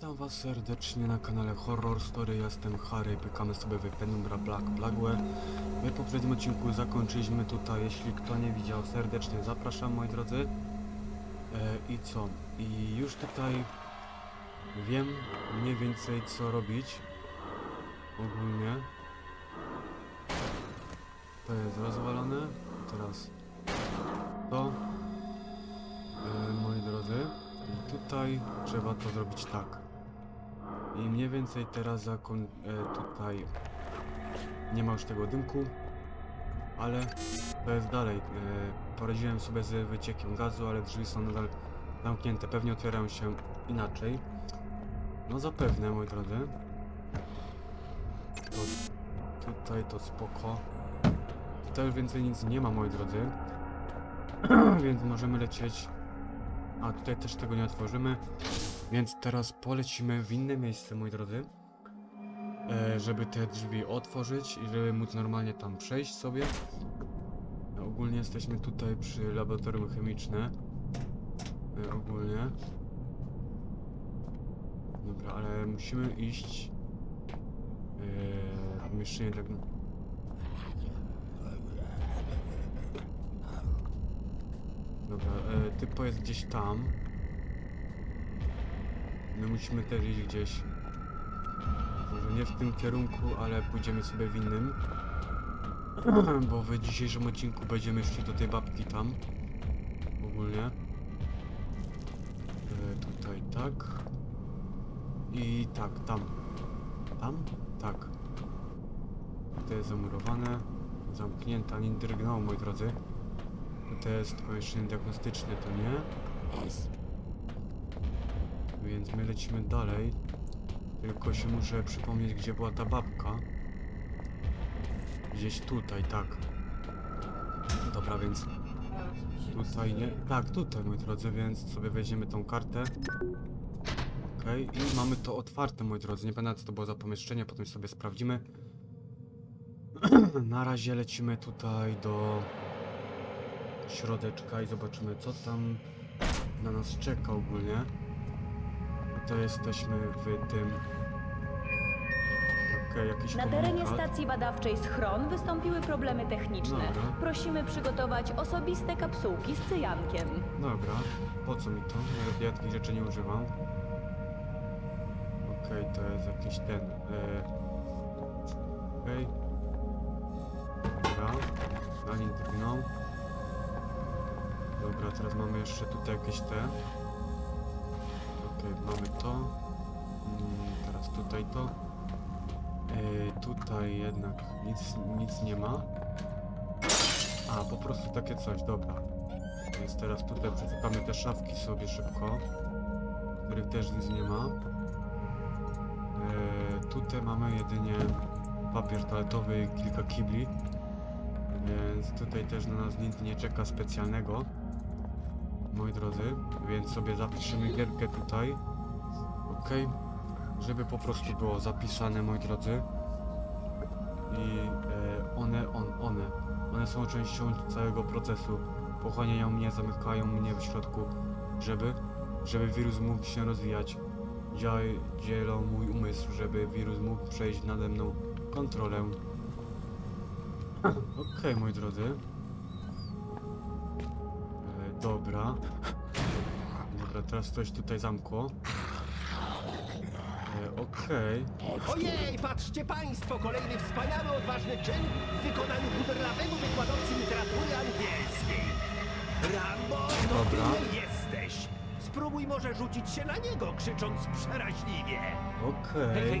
Witam was serdecznie na kanale Horror Story, jestem Harry, pykamy sobie w Penumbra Black Blackwell. My w poprzednim odcinku zakończyliśmy tutaj, jeśli kto nie widział, serdecznie zapraszam moi drodzy. E, I co? I już tutaj wiem mniej więcej co robić ogólnie. To jest rozwalone, teraz to, e, moi drodzy. I tutaj trzeba to zrobić tak. I mniej więcej teraz zakon... E, tutaj nie ma już tego dymku, ale to jest dalej. E, poradziłem sobie z wyciekiem gazu, ale drzwi są nadal zamknięte. Pewnie otwierają się inaczej. No zapewne, moi drodzy. To tutaj to spoko. Tutaj już więcej nic nie ma, moi drodzy. Więc możemy lecieć a tutaj też tego nie otworzymy. Więc teraz polecimy w inne miejsce, moi drodzy. E, żeby te drzwi otworzyć i żeby móc normalnie tam przejść sobie. E, ogólnie jesteśmy tutaj przy laboratorium chemiczne. E, ogólnie. Dobra, ale musimy iść. E, pomieszczenie tak. Dobra, typo jest gdzieś tam. My musimy też iść gdzieś. Może nie w tym kierunku, ale pójdziemy sobie w innym. Bo w dzisiejszym odcinku będziemy szli do tej babki tam. Ogólnie. E, tutaj tak. I tak, tam. Tam? Tak. To jest zamurowane. Zamknięte, nie drgnęło, moi drodzy. To jest pomieszczenie diagnostyczne, to nie? Więc my lecimy dalej. Tylko się muszę przypomnieć, gdzie była ta babka. Gdzieś tutaj, tak. Dobra, więc tutaj nie... Tak, tutaj, moi drodzy, więc sobie weźmiemy tą kartę. Okej, i mamy to otwarte, moi drodzy. Nie pamiętam, co to było za pomieszczenie, potem sobie sprawdzimy. Na razie lecimy tutaj do środeczka i zobaczymy co tam na nas czeka ogólnie. To jesteśmy w tym... Okej, jakiś Na terenie komunikat. stacji badawczej Schron wystąpiły problemy techniczne. Dobra. Prosimy przygotować osobiste kapsułki z cyjankiem. Dobra, po co mi to? Ja, ja takich rzeczy nie używam. Okej, to jest jakiś ten... E... Okej. Dobra, na nim drgnął. Dobra, teraz mamy jeszcze tutaj jakieś te... Okej, mamy to. Mm, teraz tutaj to. E, tutaj jednak nic, nic nie ma. A, po prostu takie coś, dobra. Więc teraz tutaj przeszukamy te szafki sobie szybko, w których też nic nie ma. E, tutaj mamy jedynie papier toaletowy i kilka kibli. Więc tutaj też na nas nic nie czeka specjalnego. Moi drodzy, więc sobie zapiszemy gierkę tutaj. Ok. Żeby po prostu było zapisane, moi drodzy. I e, one, on, one. One są częścią całego procesu. Pochłaniają mnie, zamykają mnie w środku, żeby, żeby wirus mógł się rozwijać. Dzielą mój umysł, żeby wirus mógł przejść nade mną kontrolę. Okej, moi drodzy. Dobra. Dobra, teraz coś tutaj zamkło. E, Okej. Ojej, patrzcie państwo, kolejny wspaniały, odważny czyn w wykonaniu buterlawego wykładowcy literatury angielskiej. Rambo, to Dobra. ty jesteś. Spróbuj może rzucić się na niego, krzycząc przeraźliwie. Hej, hej, Okej. hej,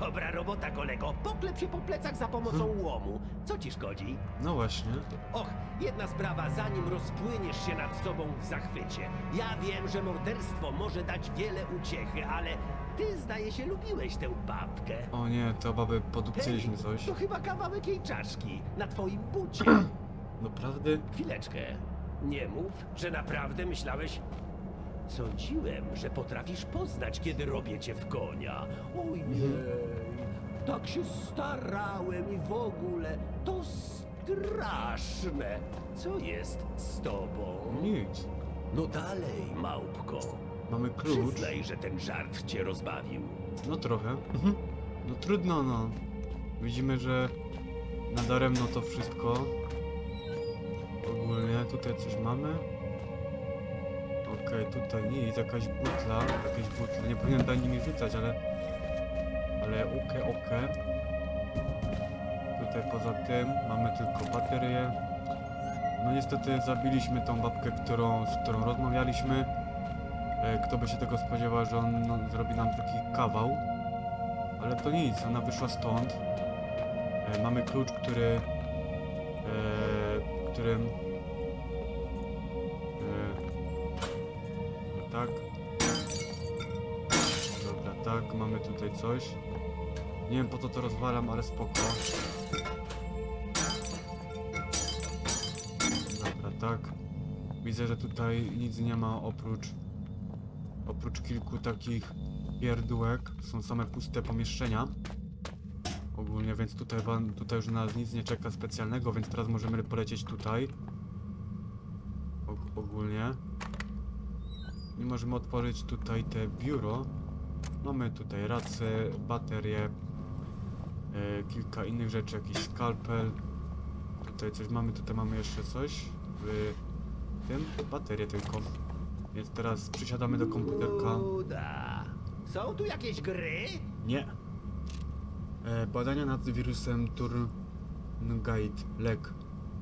dobra robota, kolego. Poklep się po plecach za pomocą łomu. Co ci szkodzi? No właśnie. Och, jedna sprawa, zanim rozpłyniesz się nad sobą w zachwycie. Ja wiem, że morderstwo może dać wiele uciechy, ale ty, zdaje się, lubiłeś tę babkę. O nie, to baby podupcyliśmy coś. to chyba kawałek jej czaszki na twoim bucie. Naprawdę? Chwileczkę. Nie mów, że naprawdę myślałeś... Sądziłem, że potrafisz poznać, kiedy robię cię w konia. Ojej, tak się starałem i w ogóle to straszne. Co jest z tobą? Nic. No dalej, małpko. Mamy klucz. Przyznaj, że ten żart cię rozbawił. No trochę. Mhm. No trudno, no. Widzimy, że nadaremno to wszystko. Ogólnie tutaj coś mamy. Okej, tutaj nic, jakaś butla, jakieś butle. Nie powinienem do nimi rzucać, ale... Ale okej, okej. Tutaj poza tym mamy tylko baterię. No niestety zabiliśmy tą babkę, którą, z którą rozmawialiśmy. E, Kto by się tego spodziewał, że on no, zrobi nam taki kawał. Ale to nic, ona wyszła stąd. E, mamy klucz, który... E, którym... tak. Dobra, tak, mamy tutaj coś. Nie wiem po co to rozwalam, ale spoko. Dobra, tak. Widzę, że tutaj nic nie ma oprócz oprócz kilku takich pierdółek są same puste pomieszczenia. Ogólnie, więc tutaj, tutaj już na nas nic nie czeka specjalnego, więc teraz możemy polecieć tutaj. Og ogólnie. I możemy otworzyć tutaj te biuro. Mamy tutaj racę, baterię, e, kilka innych rzeczy, jakiś skalpel. Tutaj coś mamy, tutaj mamy jeszcze coś. W tym baterię tylko. Więc teraz przysiadamy do komputerka. Uda. Są tu jakieś gry? Nie. E, badania nad wirusem Turngate, lek,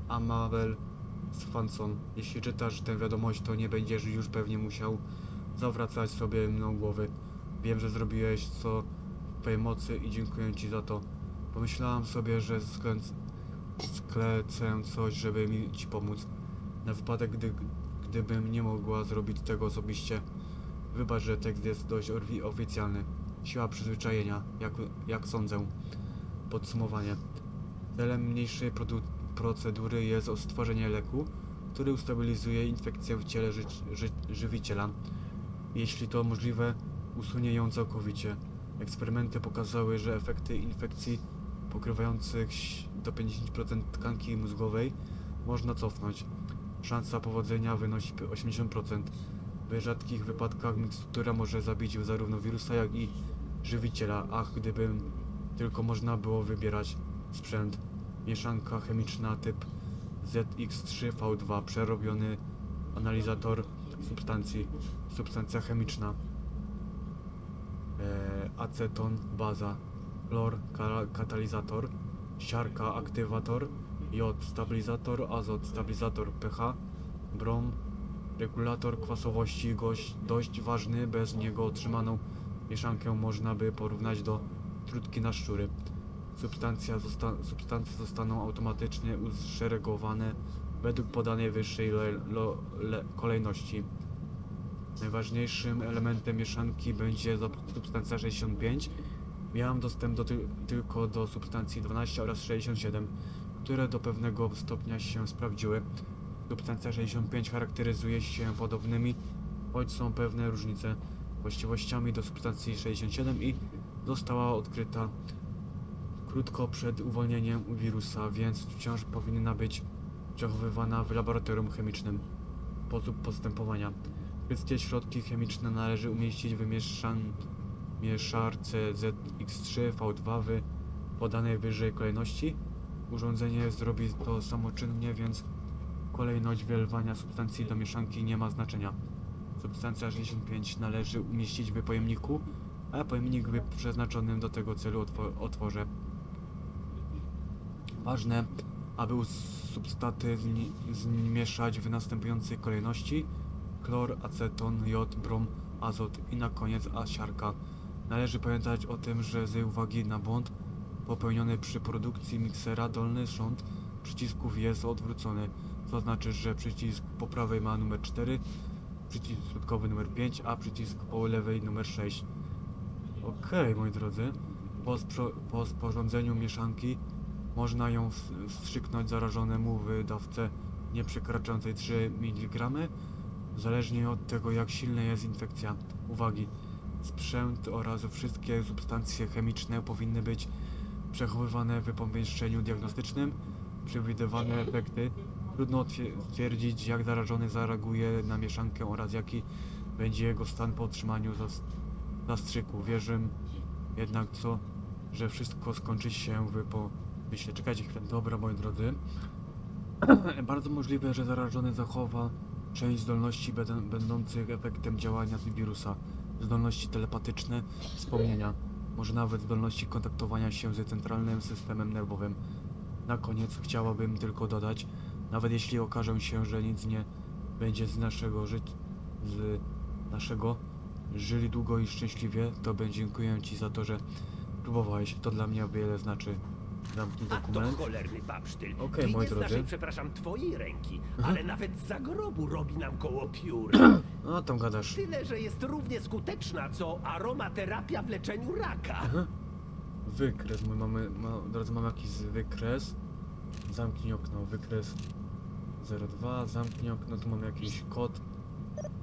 Amabel, Swanson. Jeśli czytasz tę wiadomość, to nie będziesz już pewnie musiał zawracać sobie mną głowy. Wiem, że zrobiłeś co w twojej mocy i dziękuję ci za to. Pomyślałam sobie, że sklec, sklecę coś, żeby mi ci pomóc. Na wypadek, gdy, gdybym nie mogła zrobić tego osobiście. Wybacz, że tekst jest dość oficjalny. Siła przyzwyczajenia, jak, jak sądzę. Podsumowanie. Celem mniejszej produ- procedury jest stworzenie leku, który ustabilizuje infekcję w ciele ży- ży- żywiciela. Jeśli to możliwe, usunie ją całkowicie. Eksperymenty pokazały, że efekty infekcji pokrywających do 50% tkanki mózgowej można cofnąć. Szansa powodzenia wynosi 80%. W rzadkich wypadkach mikstura może zabić zarówno wirusa, jak i żywiciela. Ach, gdybym tylko można było wybierać sprzęt. Mieszanka chemiczna typ ZX3V2, przerobiony analizator substancji, substancja chemiczna, e, aceton, baza, chlor, ka- katalizator, siarka, aktywator, jod, stabilizator, azot, stabilizator pH, brom, regulator kwasowości, gość, dość ważny, bez niego otrzymaną mieszankę można by porównać do trutki na szczury. Substancja zosta substancje zostaną automatycznie uszeregowane według podanej wyższej kolejności. Najważniejszym elementem mieszanki będzie substancja 65. Miałem dostęp do ty tylko do substancji 12 oraz 67, które do pewnego stopnia się sprawdziły. Substancja 65 charakteryzuje się podobnymi, choć są pewne różnice właściwościami do substancji 67 i została odkryta krótko przed uwolnieniem wirusa, więc wciąż powinna być przechowywana w laboratorium chemicznym. Sposób postępowania. Wszystkie środki chemiczne należy umieścić w mieszarce ZX3V2 w podanej wyżej kolejności. Urządzenie zrobi to samoczynnie, więc kolejność wylewania substancji do mieszanki nie ma znaczenia. Substancja 65 należy umieścić w pojemniku, a pojemnik w przeznaczonym do tego celu otwo otworze. Ważne, aby substaty zmieszać w następującej kolejności chlor, aceton, jod, brom, azot i na koniec asiarka. Należy pamiętać o tym, że z uwagi na błąd popełniony przy produkcji miksera dolny rząd przycisków jest odwrócony, co znaczy, że przycisk po prawej ma numer 4, przycisk środkowy numer 5, a przycisk po lewej numer 6. Okej, moi drodzy. Po, po sporządzeniu mieszanki można ją wstrzyknąć zarażonemu w dawce nie przekraczającej 3 mg, zależnie od tego jak silna jest infekcja. Uwagi! Sprzęt oraz wszystkie substancje chemiczne powinny być przechowywane w pomieszczeniu diagnostycznym. Przewidywane efekty. Trudno twie- stwierdzić jak zarażony zareaguje na mieszankę oraz jaki będzie jego stan po otrzymaniu zas zastrzyku. Wierzę jednak co, że wszystko skończy się w po... Myślę, czekajcie chwilę. Dobra, moi drodzy. Bardzo możliwe, że zarażony zachowa część zdolności będą- będących efektem działania wirusa. Zdolności telepatyczne, wspomnienia, może nawet zdolności kontaktowania się z centralnym systemem nerwowym. Na koniec chciałabym tylko dodać, nawet jeśli okaże się, że nic nie będzie z naszego życia, z naszego żyli długo i szczęśliwie, to będzie dziękuję Ci za to, że próbowałeś. To dla mnie wiele znaczy. Zamknij A to dokument. cholerny babsztyl. Okej, Ty moi z drodzy. naszej, przepraszam, twojej ręki, Aha. ale nawet z zagrobu robi nam koło piór. No tam gadasz. Tyle, że jest równie skuteczna, co aromaterapia w leczeniu raka. Wykres, my mamy, ma, drodzy, mamy jakiś wykres. Zamknij okno, wykres 02, zamknij okno, tu mamy jakiś kod.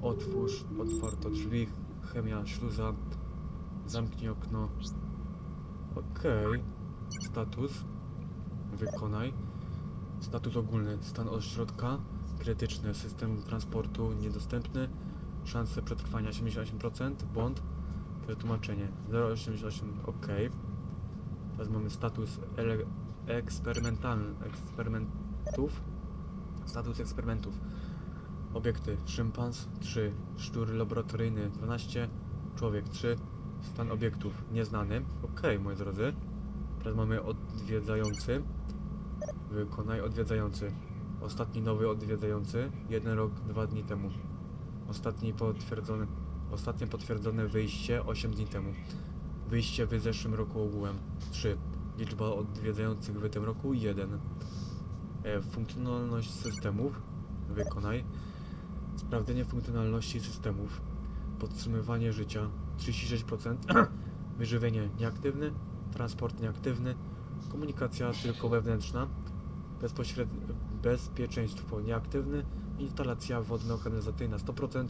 Otwórz, otwarto drzwi, chemia, śluza. Zamknij okno. Okej. Status. Wykonaj. Status ogólny, stan ośrodka, krytyczny, system transportu niedostępny, szanse przetrwania 78%, błąd, Wytłumaczenie 088, ok. Teraz mamy status eksperymentalny, eksperymentów. Status eksperymentów. Obiekty. Szympans. 3, szczur laboratoryjny. 12, człowiek. 3, stan obiektów. Nieznany. Ok, moi drodzy. Teraz mamy odwiedzający. Wykonaj odwiedzający. Ostatni nowy odwiedzający. Jeden rok, dwa dni temu. Ostatni potwierdzony Ostatnie potwierdzone wyjście 8 dni temu. Wyjście w zeszłym roku ogółem 3. Liczba odwiedzających w tym roku 1. E, funkcjonalność systemów wykonaj. Sprawdzenie funkcjonalności systemów. Podtrzymywanie życia 36%. Wyżywienie nieaktywny. Transport nieaktywny. Komunikacja tylko wewnętrzna. Bezpośred... Bezpieczeństwo nieaktywny. Instalacja wodno-kanalizacyjna 100%.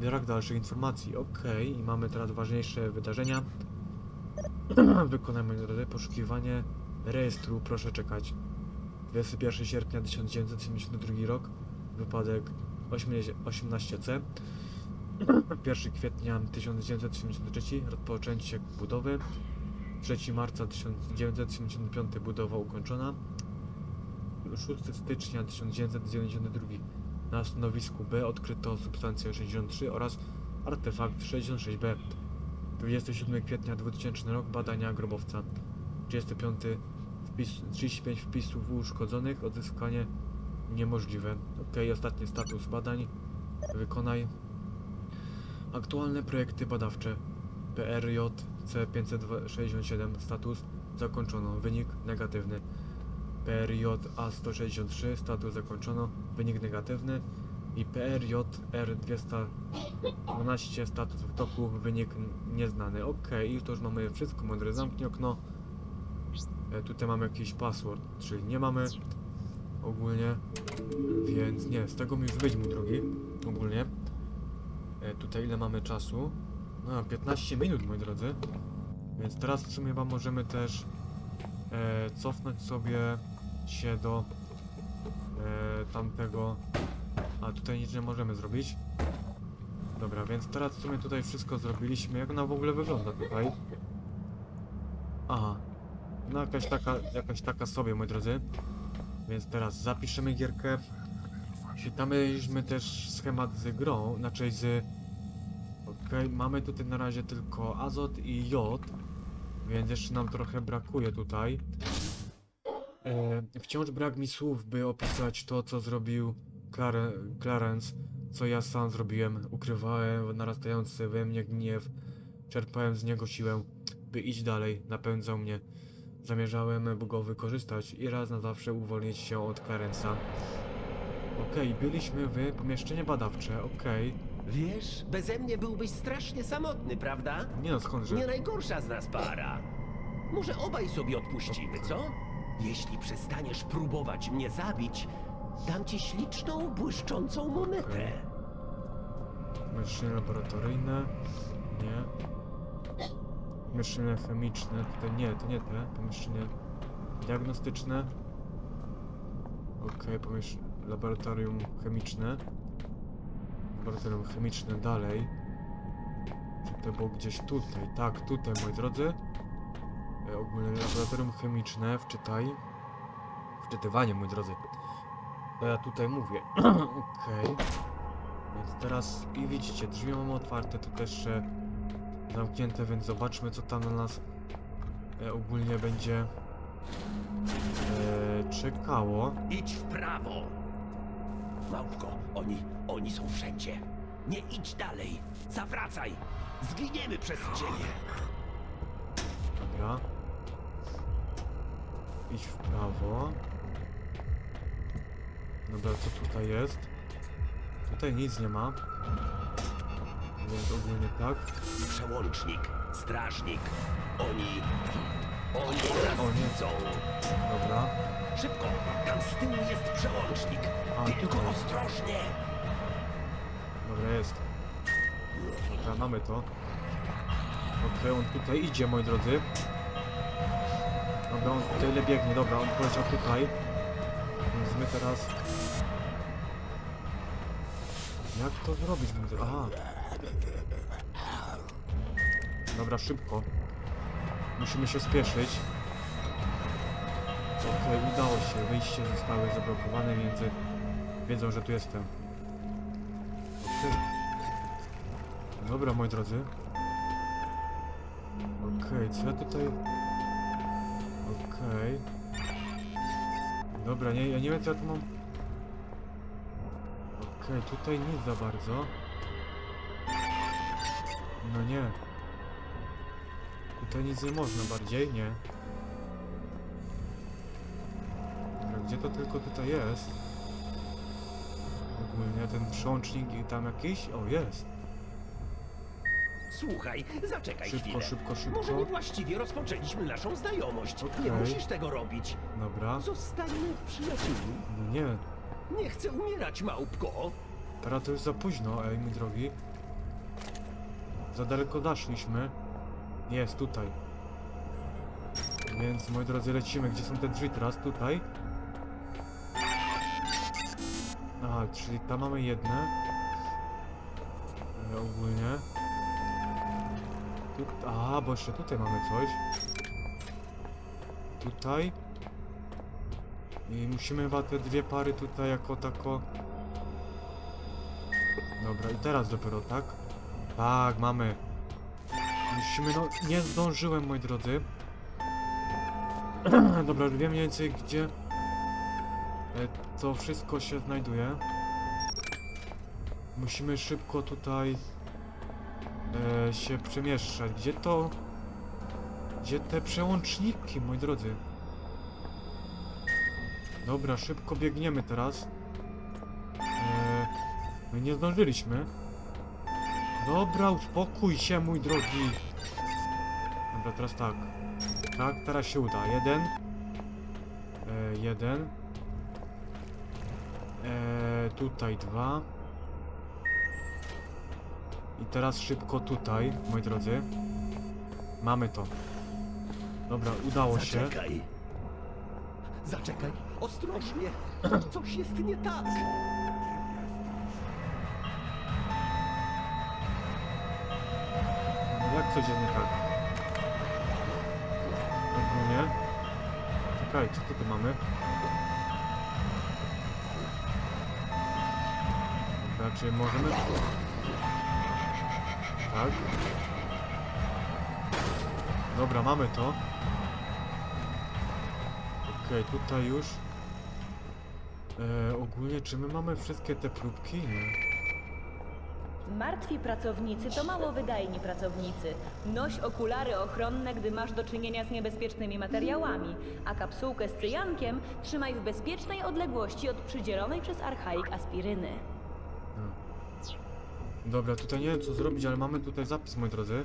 Brak dalszych informacji. Ok, i mamy teraz ważniejsze wydarzenia. Wykonajmy drodzy poszukiwanie rejestru. Proszę czekać. 21 sierpnia 1972 rok. Wypadek 18C. 1 kwietnia 1973 rozpoczęcie budowy. 3 marca 1975 budowa ukończona. 6 stycznia 1992 na stanowisku B odkryto substancję 63 oraz artefakt 66B. 27 kwietnia 2000 rok badania grobowca. 35 wpis, 35 wpisów uszkodzonych, odzyskanie niemożliwe. Ok, ostatni status badań. Wykonaj. Aktualne projekty badawcze. PRJ C567 status zakończono. Wynik negatywny. PRJ A163 status zakończono, wynik negatywny i PRJ R212 status w toku, wynik nieznany. Ok, i to już mamy wszystko, mądre zamknij okno. E, tutaj mamy jakiś password, czyli nie mamy ogólnie, więc nie, z tego mi już wyjdź mój drogi, ogólnie. E, tutaj ile mamy czasu? No, 15 minut moi drodzy. Więc teraz w sumie możemy też e, cofnąć sobie się do e, tamtego. A tutaj nic nie możemy zrobić. Dobra, więc teraz w sumie tutaj wszystko zrobiliśmy. Jak ona w ogóle wygląda tutaj? Aha. No jakaś taka, jakaś taka sobie, moi drodzy. Więc teraz zapiszemy gierkę. Czytamy też schemat z grą, znaczy z... Mamy tutaj na razie tylko azot i jod. Więc jeszcze nam trochę brakuje tutaj. E, wciąż brak mi słów, by opisać to, co zrobił Clare, Clarence, co ja sam zrobiłem. Ukrywałem narastający we mnie gniew, czerpałem z niego siłę, by iść dalej, napędzał mnie. Zamierzałem go wykorzystać i raz na zawsze uwolnić się od Clarence'a. Okej, byliśmy w pomieszczeniu badawcze, okej. Wiesz, beze mnie byłbyś strasznie samotny, prawda? Nie no, skądże? Nie najgorsza z nas para. Może obaj sobie odpuścimy, co? Jeśli przestaniesz próbować mnie zabić, dam ci śliczną, błyszczącą monetę. Maszyny laboratoryjne. Nie. Pomieszczenia chemiczne. Tutaj nie, to nie te. Pomieszczenie diagnostyczne. Okej, okay, laboratorium chemiczne. Laboratorium chemiczne dalej. Czy to było gdzieś tutaj? Tak, tutaj, moi drodzy. E, ogólnie laboratorium chemiczne, wczytaj. Wczytywanie, moi drodzy. To ja tutaj mówię. Okej. Więc teraz, i widzicie, drzwi mamy otwarte, tu też zamknięte, więc zobaczmy, co tam na nas e, ogólnie będzie e, czekało. Idź w prawo. Małpko, oni, oni są wszędzie. Nie idź dalej. Zawracaj. Zginiemy przez ciebie. Dobra. Idź w prawo. Dobra, co tutaj jest? Tutaj nic nie ma. Więc ogólnie tak. Przełącznik, strażnik. Oni, oni nas O nie. widzą. Dobra. Szybko, tam z tyłu jest przełącznik. A, Tylko tutaj. ostrożnie. Dobra, jest. Dobra, mamy to. Okej, on tutaj idzie, moi drodzy. Dobra, on tyle biegnie, dobra, on poleciał tutaj. Więc my teraz... Jak to zrobić, moi drodzy? Aha. Dobra, szybko. Musimy się spieszyć. Okej, udało się. Wyjście zostały zablokowane między... Wiedzą, że tu jestem. Dobra, moi drodzy. Okej, co ja tutaj... Okej. Dobra, nie, ja nie wiem co ja tu mam... Okej, tutaj nic za bardzo. No nie. Tutaj nic nie można bardziej, nie. Dobra, gdzie to tylko tutaj jest? Ogólnie ten przełącznik i tam jakiś? O, jest. Słuchaj, zaczekaj Szybko, chwilę. szybko, szybko. Może niewłaściwie rozpoczęliśmy naszą znajomość. Nie musisz tego robić. Dobra. Zostańmy przyjaciółmi. No nie, Nie chcę umierać, małpko. teraz to już za późno, ej, mój drogi. Za daleko zaszliśmy. Jest, tutaj. Więc, moi drodzy, lecimy. Gdzie są te drzwi teraz? Tutaj. Aha, czyli tam mamy jedne. E, ogólnie. Tu, aha, bo jeszcze tutaj mamy coś. Tutaj. I musimy chyba te dwie pary tutaj jako tako... Dobra, i teraz dopiero, tak? Tak, mamy. Musimy, no, nie zdążyłem, moi drodzy. Dobra, wiem mniej więcej, gdzie e, to wszystko się znajduje. Musimy szybko tutaj e, się przemieszczać. Gdzie to... Gdzie te przełączniki, moi drodzy? Dobra, szybko biegniemy teraz. E, my nie zdążyliśmy. Dobra, uspokój się, mój drogi. Dobra, teraz tak. Tak, teraz się uda. Jeden. E, jeden. E, tutaj dwa. I teraz szybko tutaj, moi drodzy. Mamy to. Dobra, udało się. Zaczekaj. Zaczekaj, ostrożnie. Coś jest nie tak. Jak codziennie tak? Czekaj, co tu mamy? Dobra, czy możemy... Tak. Dobra, mamy to. Okej, tutaj już. E, ogólnie, czy my mamy wszystkie te próbki? Nie. Martwi pracownicy to mało wydajni pracownicy. Noś okulary ochronne, gdy masz do czynienia z niebezpiecznymi materiałami, a kapsułkę z cyjankiem trzymaj w bezpiecznej odległości od przydzielonej przez archaik aspiryny. Dobra, tutaj nie wiem co zrobić, ale mamy tutaj zapis, moi drodzy.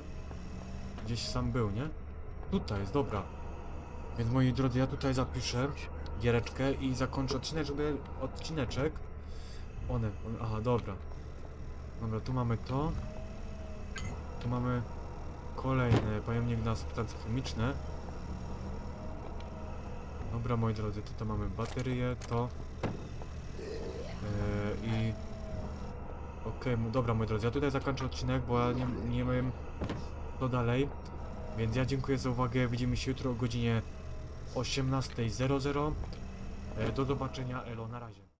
Gdzieś sam był, nie? Tutaj jest, dobra. Więc moi drodzy, ja tutaj zapiszę giereczkę i zakończę odcinek, żeby odcineczek. One, one, aha, dobra. Dobra, tu mamy to. Tu mamy kolejne pojemnik na substancje chemiczne. Dobra, moi drodzy, tutaj mamy baterie, to. Yy, I Okej, m- dobra moi drodzy, ja tutaj zakończę odcinek, bo ja nie, nie wiem co dalej. Więc ja dziękuję za uwagę, widzimy się jutro o godzinie 18.00. E, Do zobaczenia, elo, na razie.